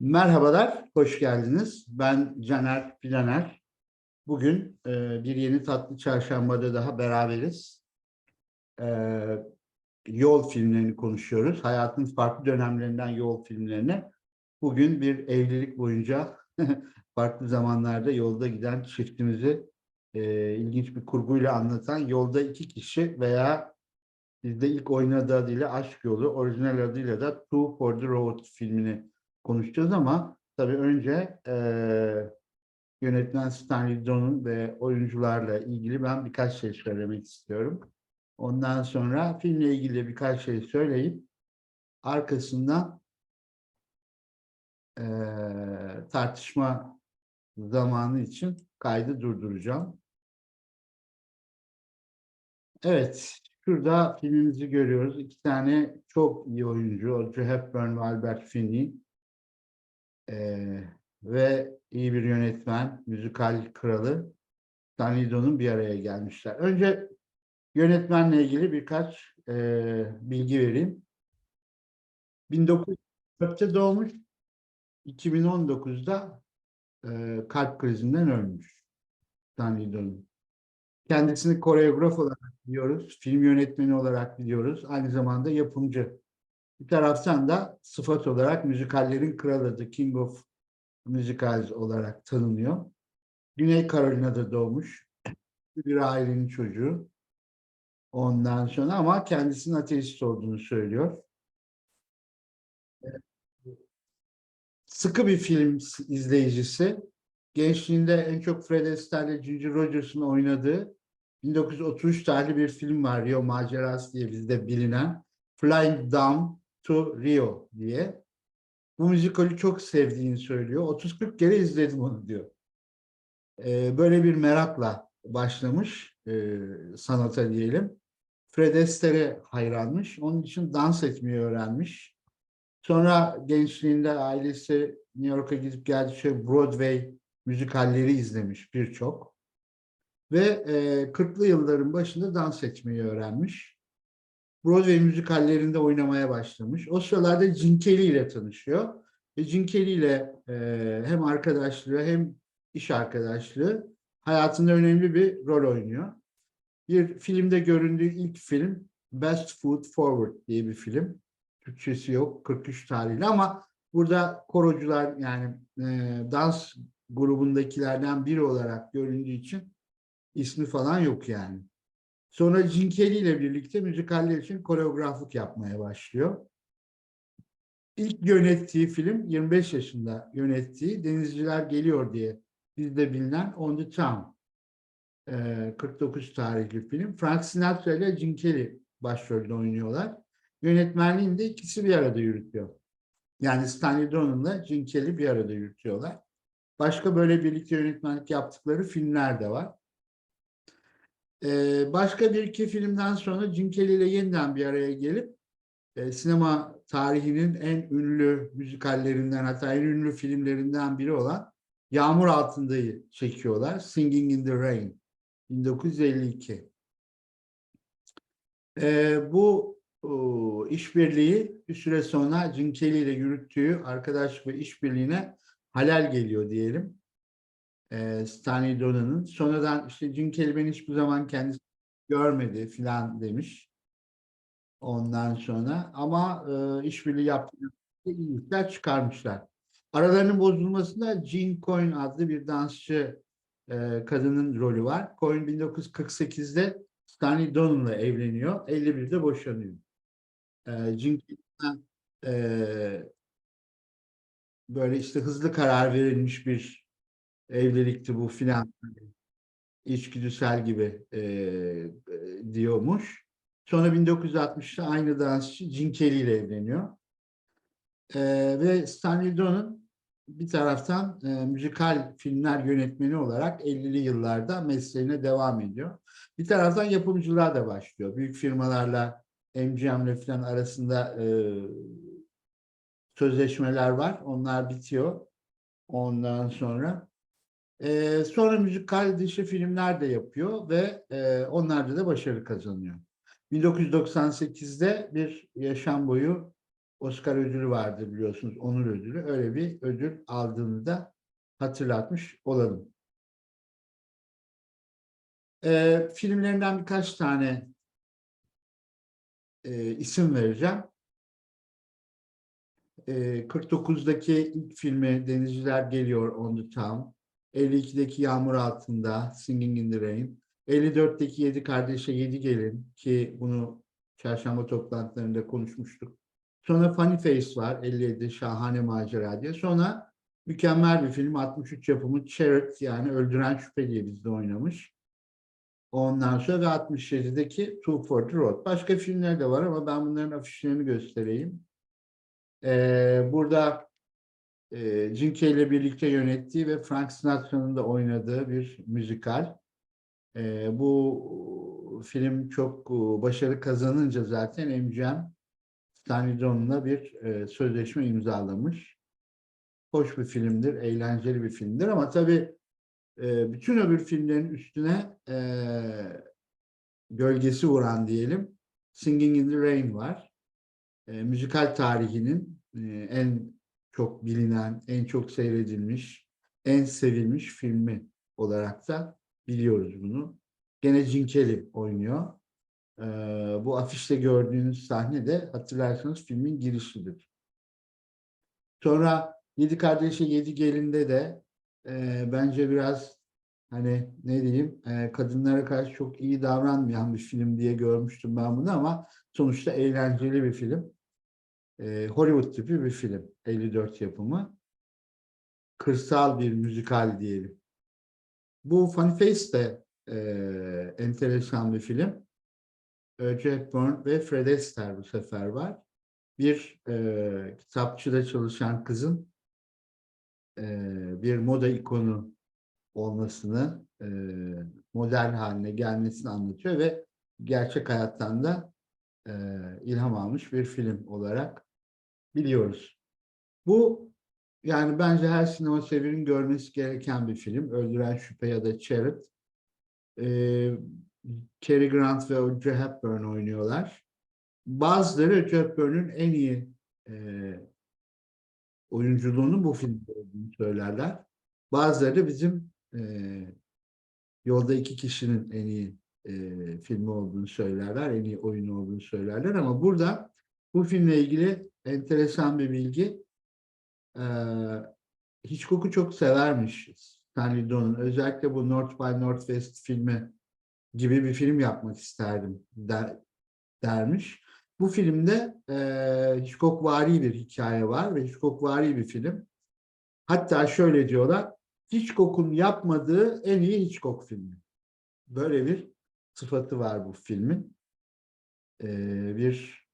Merhabalar, hoş geldiniz. Ben Caner Planer. Bugün e, bir yeni tatlı çarşambada daha beraberiz. E, yol filmlerini konuşuyoruz. Hayatın farklı dönemlerinden yol filmlerine. Bugün bir evlilik boyunca farklı zamanlarda yolda giden çiftimizi e, ilginç bir kurguyla anlatan yolda iki kişi veya bizde ilk oynadığı adıyla Aşk Yolu, orijinal adıyla da Two for the Road filmini konuşacağız ama tabii önce eee, yönetmen Stanley Donen ve oyuncularla ilgili ben birkaç şey söylemek istiyorum. Ondan sonra filmle ilgili birkaç şey söyleyip arkasından eee, tartışma zamanı için kaydı durduracağım. Evet, şurada filmimizi görüyoruz. İki tane çok iyi oyuncu, Audrey Hepburn ve Albert Finney. Ee, ve iyi bir yönetmen, müzikal kralı Stanley Donen bir araya gelmişler. Önce yönetmenle ilgili birkaç e, bilgi vereyim. 1904'te doğmuş, 2019'da e, kalp krizinden ölmüş Stanley Donen. Kendisini koreograf olarak biliyoruz, film yönetmeni olarak biliyoruz, aynı zamanda yapımcı. Bir taraftan da sıfat olarak müzikallerin kralı, The King of Musicals olarak tanınıyor. Güney Carolina'da doğmuş. Bir ailenin çocuğu. Ondan sonra ama kendisinin ateist olduğunu söylüyor. Sıkı bir film izleyicisi. Gençliğinde en çok Fred Astaire Ginger Rogers'ın oynadığı 1933 tarihli bir film var Rio Macerası diye bizde bilinen. Flying Down to Rio diye. Bu müzikali çok sevdiğini söylüyor. 30-40 kere izledim onu diyor. Ee, böyle bir merakla başlamış e, sanata diyelim. Fred Astaire'e hayranmış. Onun için dans etmeyi öğrenmiş. Sonra gençliğinde ailesi New York'a gidip geldi. Şey Broadway müzikalleri izlemiş birçok. Ve e, 40'lı yılların başında dans etmeyi öğrenmiş. Broadway müzikallerinde oynamaya başlamış. O sıralarda Kelly ile tanışıyor. Ve Kelly ile e, hem arkadaşlığı hem iş arkadaşlığı hayatında önemli bir rol oynuyor. Bir filmde göründüğü ilk film Best Foot Forward diye bir film. Türkçesi yok 43 tarihli ama burada korocular yani e, dans grubundakilerden biri olarak göründüğü için ismi falan yok yani. Sonra Kelly ile birlikte müzikaller için koreograflık yapmaya başlıyor. İlk yönettiği film 25 yaşında yönettiği Denizciler Geliyor diye bizde bilinen On the Town. Ee, 49 tarihli film. Frank Sinatra ile Gene Kelly başrolde oynuyorlar. Yönetmenliğini de ikisi bir arada yürütüyor. Yani Stanley Donen'la Gene Kelly bir arada yürütüyorlar. Başka böyle birlikte yönetmenlik yaptıkları filmler de var. Ee, başka bir iki filmden sonra Jim Kelly ile yeniden bir araya gelip e, sinema tarihinin en ünlü müzikallerinden hatta en ünlü filmlerinden biri olan Yağmur Altında'yı çekiyorlar. Singing in the Rain 1952. Ee, bu o, işbirliği bir süre sonra Jim Kelly ile yürüttüğü arkadaşlık ve işbirliğine halal geliyor diyelim e, Stanley Dona'nın. Sonradan işte Kelly beni hiçbir zaman kendisi görmedi filan demiş. Ondan sonra ama e, işbirliği yaptığı iyi işler çıkarmışlar. Aralarının bozulmasında Jean Coyne adlı bir dansçı e, kadının rolü var. Coyne 1948'de Stanley Donan'la evleniyor. 51'de boşanıyor. E, Jean Coyne'den e, böyle işte hızlı karar verilmiş bir evlilikti bu filan içgüdüsel gibi e, e, diyormuş. Sonra 1960'ta aynı dansçı Gene Kelly ile evleniyor. E, ve Stanley Donen bir taraftan e, müzikal filmler yönetmeni olarak 50'li yıllarda mesleğine devam ediyor. Bir taraftan yapımcılığa da başlıyor. Büyük firmalarla MGM'le falan arasında e, sözleşmeler var. Onlar bitiyor. Ondan sonra ee, sonra müzikal dışı filmler de yapıyor ve e, onlarda da başarı kazanıyor. 1998'de bir yaşam boyu Oscar ödülü vardı biliyorsunuz, onur ödülü. Öyle bir ödül aldığını da hatırlatmış olalım. Ee, filmlerinden birkaç tane e, isim vereceğim. Ee, 49'daki ilk filmi Denizciler Geliyor On the Town. 52'deki Yağmur Altında Singing in the Rain. 54'teki Yedi Kardeşe Yedi Gelin ki bunu çarşamba toplantılarında konuşmuştuk. Sonra Funny Face var 57 Şahane Macera diye. Sonra mükemmel bir film 63 yapımı Charity yani Öldüren Şüphe diye bizde oynamış. Ondan sonra ve 67'deki Two for the Road. Başka filmler de var ama ben bunların afişlerini göstereyim. Ee, burada e, Carrey ile birlikte yönettiği ve Frank Sinatra'nın da oynadığı bir müzikal. Ee, bu film çok e, başarı kazanınca zaten MGM Stanley bir e, sözleşme imzalamış. Hoş bir filmdir, eğlenceli bir filmdir ama tabii e, bütün öbür filmlerin üstüne gölgesi vuran diyelim Singing in the Rain var. E, müzikal tarihinin e, en çok bilinen, en çok seyredilmiş, en sevilmiş filmi olarak da biliyoruz bunu. Gene Carrey oynuyor. Ee, bu afişte gördüğünüz sahne de hatırlarsanız filmin girişidir. Sonra Yedi Kardeşe Yedi Gelin'de de e, bence biraz hani ne diyeyim e, kadınlara karşı çok iyi davranmayan bir film diye görmüştüm ben bunu ama sonuçta eğlenceli bir film. E, Hollywood tipi bir film. 54 yapımı. Kırsal bir müzikal diyelim. Bu Funny Face de e, enteresan bir film. Öce Hepburn ve Fred Astaire bu sefer var. Bir e, kitapçıda çalışan kızın e, bir moda ikonu olmasını, e, model haline gelmesini anlatıyor ve gerçek hayattan da e, ilham almış bir film olarak biliyoruz. Bu yani bence her sinema severin görmesi gereken bir film. Öldüren Şüphe ya da Charity. Ee, Cary Grant ve Audrey Hepburn oynuyorlar. Bazıları Hepburn'un en iyi e, oyunculuğunu bu filmde olduğunu söylerler. Bazıları bizim e, Yolda iki kişinin en iyi e, filmi olduğunu söylerler, en iyi oyunu olduğunu söylerler ama burada bu filmle ilgili enteresan bir bilgi. Ee, Hitchcock'u çok severmiş Stanley Donen. Özellikle bu North by Northwest filmi gibi bir film yapmak isterdim der, dermiş. Bu filmde e, Hitchcock-vari bir hikaye var ve Hitchcock-vari bir film. Hatta şöyle diyorlar, Hitchcock'un yapmadığı en iyi Hitchcock filmi. Böyle bir sıfatı var bu filmin. Ee, bir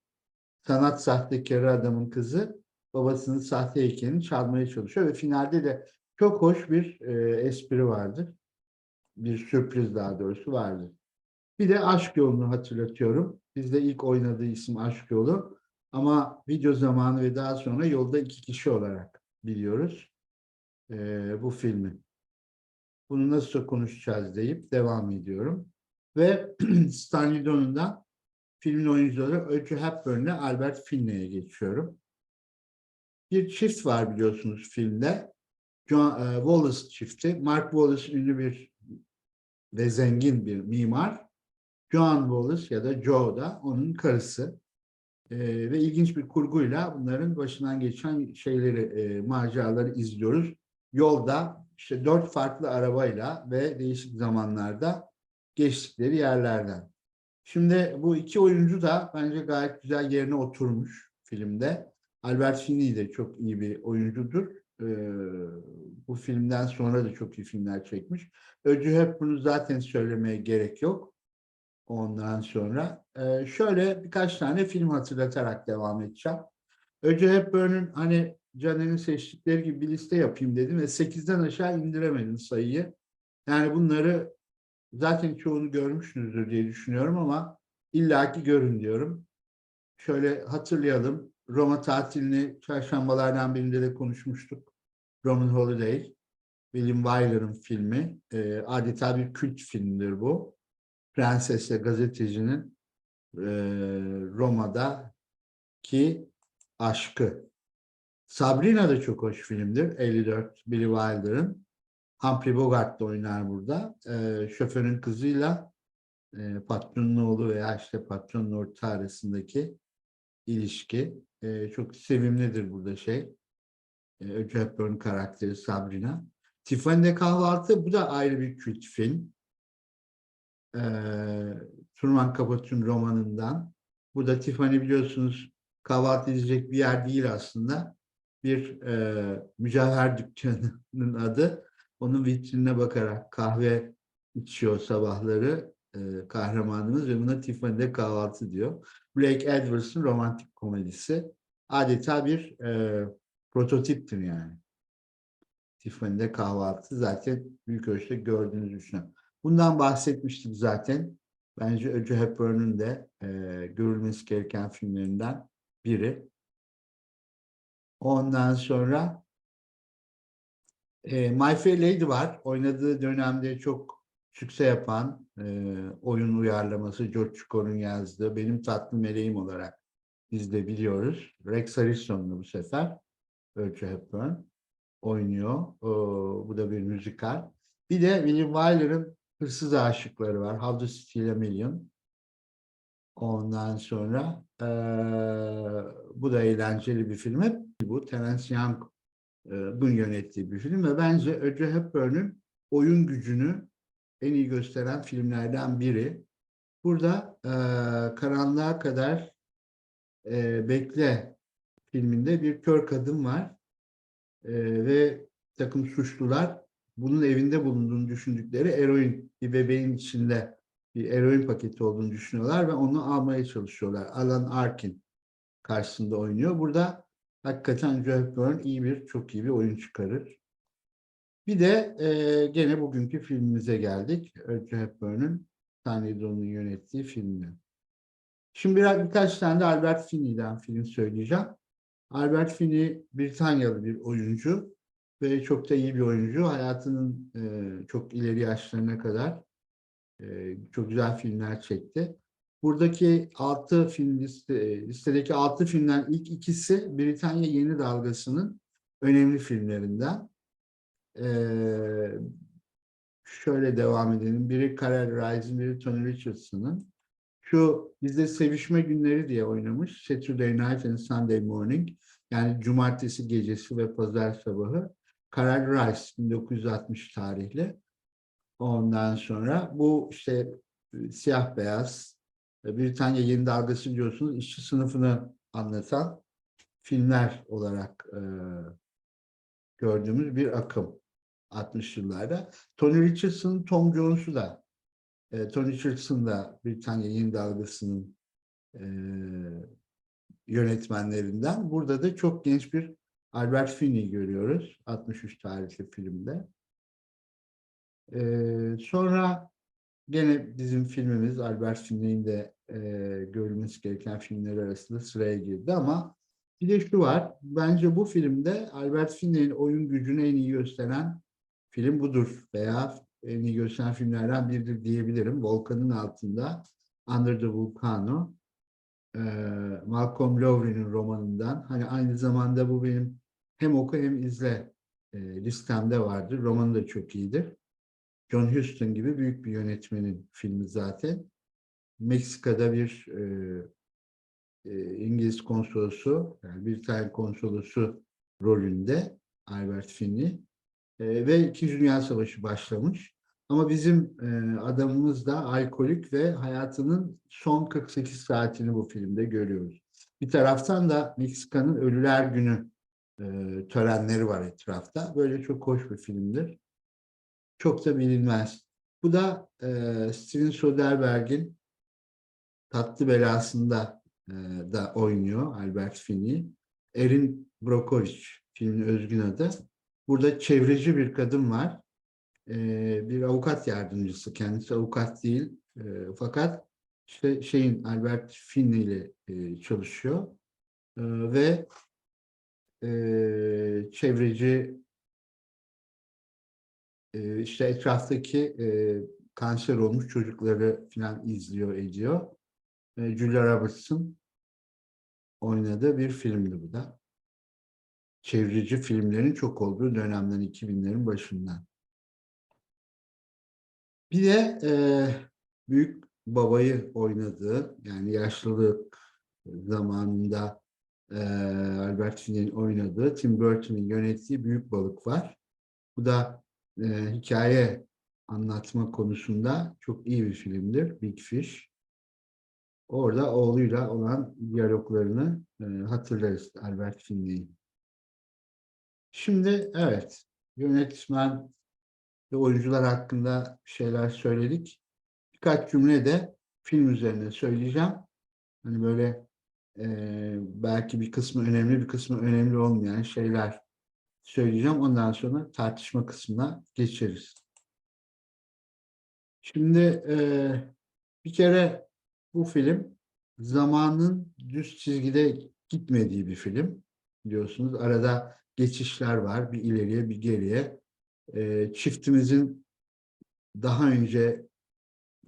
sanat sahtekarı adamın kızı babasının sahte heykelini çalmaya çalışıyor ve finalde de çok hoş bir e, espri vardır. Bir sürpriz daha doğrusu vardır. Bir de Aşk Yolu'nu hatırlatıyorum. Bizde ilk oynadığı isim Aşk Yolu. Ama video zamanı ve daha sonra yolda iki kişi olarak biliyoruz e, bu filmi. Bunu nasıl konuşacağız deyip devam ediyorum. Ve Stanley Donen'dan filmin oyuncuları Audrey Hepburn ile Albert Finney'e geçiyorum. Bir çift var biliyorsunuz filmde. John, e, Wallace çifti. Mark Wallace ünlü bir ve zengin bir mimar. Joan Wallace ya da Joe da onun karısı. E, ve ilginç bir kurguyla bunların başından geçen şeyleri, e, maceraları izliyoruz. Yolda işte dört farklı arabayla ve değişik zamanlarda geçtikleri yerlerden. Şimdi bu iki oyuncu da bence gayet güzel yerine oturmuş filmde. Albert Finney de çok iyi bir oyuncudur. Ee, bu filmden sonra da çok iyi filmler çekmiş. Öcü hep bunu zaten söylemeye gerek yok. Ondan sonra ee, şöyle birkaç tane film hatırlatarak devam edeceğim. Öcü Hepburn'un hani Caner'in seçtikleri gibi bir liste yapayım dedim ve 8'den aşağı indiremedim sayıyı. Yani bunları zaten çoğunu görmüşsünüzdür diye düşünüyorum ama illaki görün diyorum. Şöyle hatırlayalım. Roma tatilini çarşambalardan birinde de konuşmuştuk. Roman Holiday, William Wyler'ın filmi. E, adeta bir kült filmdir bu. Prensesle gazetecinin e, Roma'da ki aşkı. Sabrina da çok hoş filmdir. 54 Billy Wilder'ın. Humphrey Bogart da oynar burada. Ee, şoförün kızıyla e, patronun oğlu veya işte patronun ortağı arasındaki ilişki. E, çok sevimlidir burada şey. E, Audrey Hepburn karakteri Sabrina. Tiffany'de Kahvaltı bu da ayrı bir kült film. E, Truman Capote'un romanından. Bu da Tiffany biliyorsunuz kahvaltı edecek bir yer değil aslında. Bir e, mücevher dükkanının adı. Onun vitrinine bakarak kahve içiyor sabahları e, kahramanımız ve buna Tiffany'de kahvaltı diyor. Blake Edwards'ın romantik komedisi. Adeta bir e, prototiptir yani. Tiffany'de kahvaltı zaten büyük ölçüde gördüğünüz düşünün. Bundan bahsetmiştik zaten. Bence Audrey Hepburn'un de e, görülmesi gereken filmlerinden biri. Ondan sonra e, My Fair Lady var. Oynadığı dönemde çok sükse yapan e, oyun uyarlaması George Cukor yazdığı Benim Tatlı Meleğim olarak biz de biliyoruz. Rex Harrison'la bu sefer Audrey Hepburn oynuyor. O, bu da bir müzikal. Bir de William Wyler'ın Hırsız Aşıkları var. How to Steal a Million. Ondan sonra e, bu da eğlenceli bir film. Bu Terence Young'ın yönettiği bir film ve bence Audrey Hepburn'un oyun gücünü en iyi gösteren filmlerden biri. Burada e, Karanlığa Kadar e, Bekle filminde bir kör kadın var e, ve takım suçlular bunun evinde bulunduğunu düşündükleri eroin bir bebeğin içinde bir eroin paketi olduğunu düşünüyorlar ve onu almaya çalışıyorlar. Alan Arkin karşısında oynuyor. Burada hakikaten Joe Hepburn iyi bir, çok iyi bir oyun çıkarır. Bir de e, gene bugünkü filmimize geldik. Audrey Hepburn'un Tanya Don'un yönettiği filmi. Şimdi biraz birkaç tane de Albert Finney'den film söyleyeceğim. Albert Finney Britanyalı bir oyuncu ve çok da iyi bir oyuncu. Hayatının e, çok ileri yaşlarına kadar e, çok güzel filmler çekti. Buradaki altı film liste, listedeki altı filmden ilk ikisi Britanya Yeni Dalgası'nın önemli filmlerinden. Ee, şöyle devam edelim. Biri Karel Rice'ın, biri Tony Richardson'ın. Şu bizde Sevişme Günleri diye oynamış. Saturday Night and Sunday Morning. Yani cumartesi gecesi ve pazar sabahı. Karel Rice 1960 tarihli. Ondan sonra bu işte siyah beyaz Britanya yeni dalgası biliyorsunuz işçi sınıfını anlatan filmler olarak e, gördüğümüz bir akım 60 yıllarda. Tony Richardson, Tom Jones'u da e, Tony Richardson da Britanya yeni dalgasının e, yönetmenlerinden. Burada da çok genç bir Albert Finney görüyoruz 63 tarihli filmde. Ee, sonra gene bizim filmimiz Albert Finney'in de e, görülmesi gereken filmler arasında sıraya girdi ama bir de şu var. Bence bu filmde Albert Finney'in oyun gücünü en iyi gösteren film budur veya en iyi gösteren filmlerden biridir diyebilirim. Volkanın altında Under the Volcano e, Malcolm Lowry'nin romanından. Hani aynı zamanda bu benim hem oku hem izle e, listemde vardır. Romanı da çok iyidir. John Huston gibi büyük bir yönetmenin filmi zaten. Meksika'da bir e, e, İngiliz konsolosu, yani bir tane konsolosu rolünde Albert Finney e, ve İkinci Dünya Savaşı başlamış. Ama bizim e, adamımız da alkolik ve hayatının son 48 saatini bu filmde görüyoruz. Bir taraftan da Meksika'nın Ölüler Günü e, törenleri var etrafta. Böyle çok hoş bir filmdir. Çok da bilinmez. Bu da e, Steven Soderbergh'in Tatlı Belasında e, da oynuyor Albert Finney. Erin Brockovich filmin özgün adı. Burada çevreci bir kadın var. E, bir avukat yardımcısı. Kendisi avukat değil. E, fakat işte şeyin Albert Finney ile e, çalışıyor. E, ve e, çevreci e, işte etraftaki e, kanser olmuş çocukları falan izliyor ediyor. E, Julia Robertson oynadığı bir filmdi bu da. Çevreci filmlerin çok olduğu dönemden 2000'lerin başından. Bir de e, büyük babayı oynadığı yani yaşlılık zamanında e, Albert Finney'in oynadığı Tim Burton'ın yönettiği Büyük Balık var. Bu da e, hikaye anlatma konusunda çok iyi bir filmdir. Big Fish. Orada oğluyla olan diyaloglarını e, hatırlarız Albert Finney'in. Şimdi evet yönetmen ve oyuncular hakkında şeyler söyledik. Birkaç cümle de film üzerine söyleyeceğim. Hani böyle e, belki bir kısmı önemli bir kısmı önemli olmayan şeyler söyleyeceğim. Ondan sonra tartışma kısmına geçeriz. Şimdi e, bir kere bu film zamanın düz çizgide gitmediği bir film. Biliyorsunuz arada geçişler var. Bir ileriye bir geriye. E, çiftimizin daha önce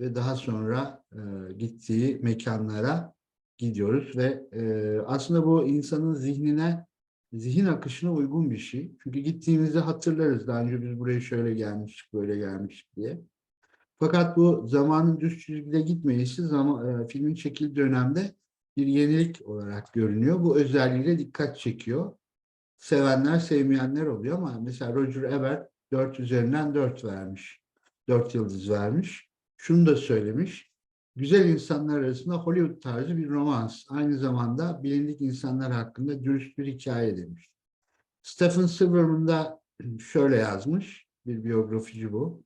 ve daha sonra e, gittiği mekanlara gidiyoruz ve e, aslında bu insanın zihnine, zihin akışına uygun bir şey. Çünkü gittiğimizde hatırlarız. Daha önce biz buraya şöyle gelmiştik, böyle gelmiştik diye. Fakat bu zamanın düz çizgide gitmeyişi zaman, e, filmin çekildiği dönemde bir yenilik olarak görünüyor. Bu özelliğiyle dikkat çekiyor. Sevenler, sevmeyenler oluyor ama mesela Roger Ebert 4 üzerinden 4 vermiş. 4 yıldız vermiş. Şunu da söylemiş. Güzel insanlar arasında Hollywood tarzı bir romans. Aynı zamanda bilindik insanlar hakkında dürüst bir hikaye demiş. Stephen Silverman da şöyle yazmış. Bir biyografici bu.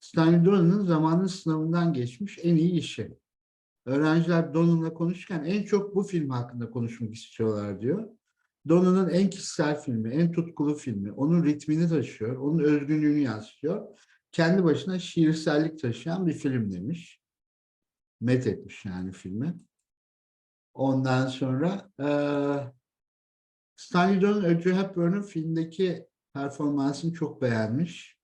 Stanley Donen'ın zamanın sınavından geçmiş en iyi işi. Öğrenciler Donen'la konuşurken en çok bu film hakkında konuşmak istiyorlar diyor. Donen'ın en kişisel filmi, en tutkulu filmi. Onun ritmini taşıyor, onun özgünlüğünü yansıtıyor. Kendi başına şiirsellik taşıyan bir film demiş. Met etmiş yani filmi. Ondan sonra e, Stanley Donen, Audrey Hepburn'un filmdeki performansını çok beğenmiş.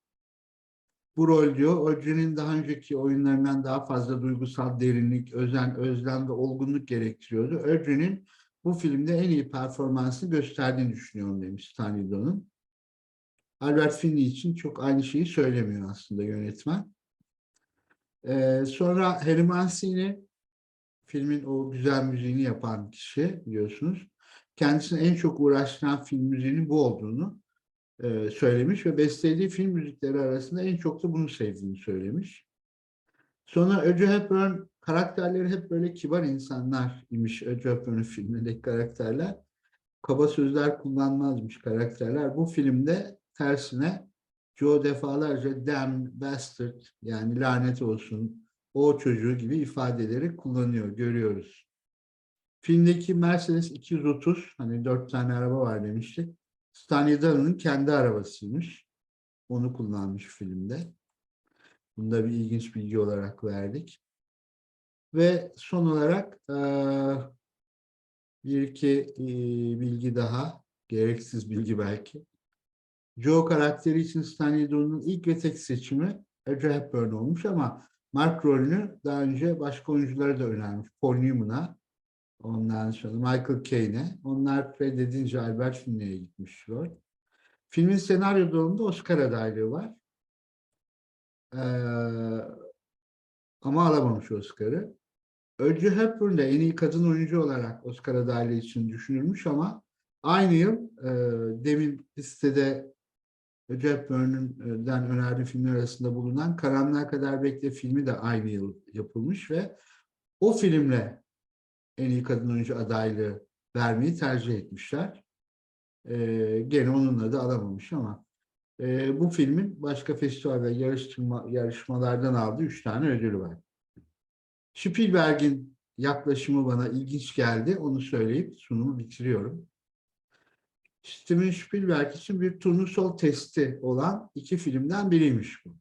Bu rol diyor, Audrey'nin daha önceki oyunlarından daha fazla duygusal derinlik, özen, özlem ve olgunluk gerektiriyordu. Audrey'nin bu filmde en iyi performansını gösterdiğini düşünüyorum demiş Stanley Donen. Albert Finney için çok aynı şeyi söylemiyor aslında yönetmen. Ee, sonra Harry Mancini filmin o güzel müziğini yapan kişi biliyorsunuz. Kendisini en çok uğraştıran film müziğinin bu olduğunu e, söylemiş ve bestelediği film müzikleri arasında en çok da bunu sevdiğini söylemiş. Sonra Audrey Hepburn karakterleri hep böyle kibar insanlar imiş Audrey Hepburn'un filmindeki karakterler. Kaba sözler kullanmazmış karakterler. Bu filmde tersine Joe defalarca damn bastard yani lanet olsun o çocuğu gibi ifadeleri kullanıyor, görüyoruz. Filmdeki Mercedes 230, hani dört tane araba var demiştik. Stanley Done'ın kendi arabasıymış. Onu kullanmış filmde. Bunu da bir ilginç bilgi olarak verdik. Ve son olarak bir iki bilgi daha, gereksiz bilgi belki. Joe karakteri için Stanley Done'un ilk ve tek seçimi Audrey Hepburn olmuş ama Mark rolünü daha önce başka oyunculara da önermiş. Paul Newman'a, ondan sonra Michael Caine'e. Onlar reddedince Albert Finney'e gitmiş rol. Filmin senaryo dalında Oscar adaylığı var. Ee, ama alamamış Oscar'ı. Audrey Hepburn de en iyi kadın oyuncu olarak Oscar adaylığı için düşünülmüş ama aynı yıl e, demin listede Hepburn'den önerdiği filmler arasında bulunan Karanlığa Kadar Bekle filmi de aynı yıl yapılmış ve o filmle en iyi kadın oyuncu adaylığı vermeyi tercih etmişler. Ee, gene onunla da alamamış ama e, bu filmin başka festival ve yarışma, yarışmalardan aldığı üç tane ödülü var. Spielberg'in yaklaşımı bana ilginç geldi. Onu söyleyip sunumu bitiriyorum. Steven Spielberg için bir turnusol testi olan iki filmden biriymiş bu.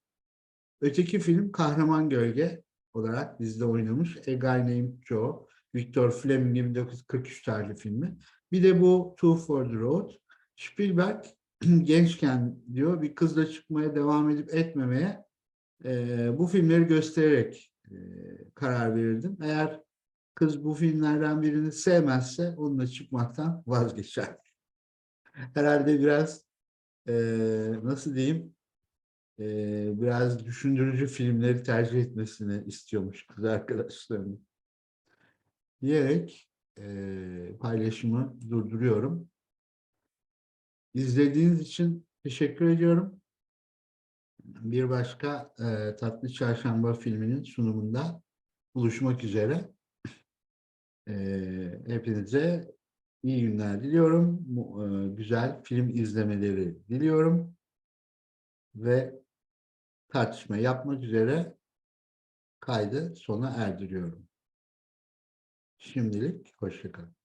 Öteki film Kahraman Gölge olarak bizde oynamış. A Guy Named Joe, Victor Fleming'in 1943 tarihli filmi. Bir de bu Two for the Road. Spielberg gençken diyor bir kızla çıkmaya devam edip etmemeye e, bu filmleri göstererek e, karar verirdim. Eğer Kız bu filmlerden birini sevmezse onunla çıkmaktan vazgeçer. Herhalde biraz eee, nasıl diyeyim eee, biraz düşündürücü filmleri tercih etmesini istiyormuş kız arkadaşlarının. Diyerek eee, paylaşımı durduruyorum. İzlediğiniz için teşekkür ediyorum. Bir başka eee, Tatlı Çarşamba filminin sunumunda buluşmak üzere. Eee, hepinize iyi günler diliyorum. Eee, güzel film izlemeleri diliyorum. Ve tartışma yapmak üzere kaydı sona erdiriyorum. Şimdilik hoşça kalın.